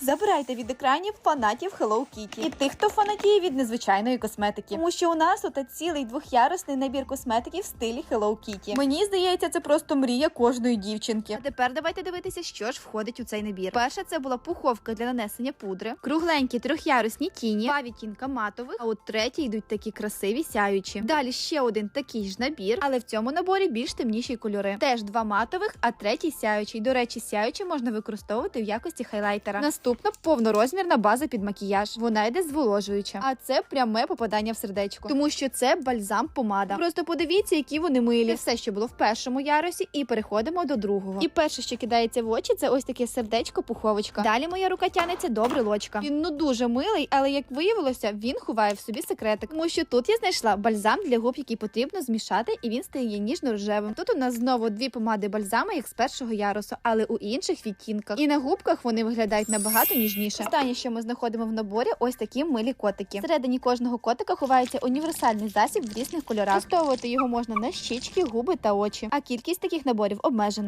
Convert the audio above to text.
Забирайте від екранів фанатів Hello Kitty і тих, хто фанатіє від незвичайної косметики. Тому що у нас тут цілий двохярусний набір косметики в стилі Hello Kitty. Мені здається, це просто мрія кожної дівчинки. А тепер давайте дивитися, що ж входить у цей набір. Перша це була пуховка для нанесення пудри, кругленькі трьохярусні тіні, два відтінка матових. А от треті йдуть такі красиві сяючі. Далі ще один такий ж набір, але в цьому наборі більш темніші кольори. Теж два матових, а третій сяючий. До речі, сяючий можна використовувати в якості хайлайтера. Наступна повнорозмірна база під макіяж. Вона йде зволожуюча, а це пряме попадання в сердечко, тому що це бальзам помада. Просто подивіться, які вони милі. Це все, що було в першому ярусі, і переходимо до другого. І перше, що кидається в очі, це ось таке сердечко, пуховочка. Далі моя рука тянеться до брелочка. Він ну дуже милий, але як виявилося, він ховає в собі секретик. Тому що тут я знайшла бальзам для губ, який потрібно змішати, і він стає ніжно-рожевим. Тут у нас знову дві помади бальзами, як з першого ярусу, але у інших відтінках. І на губках вони виглядають набагато ніжніше. Останнє, що ми знаходимо в наборі, ось такі милі котики. Всередині кожного котика ховається універсальний засіб в різних кольорах. Використовувати його можна на щічки, губи та очі. А кількість таких наборів обмежена.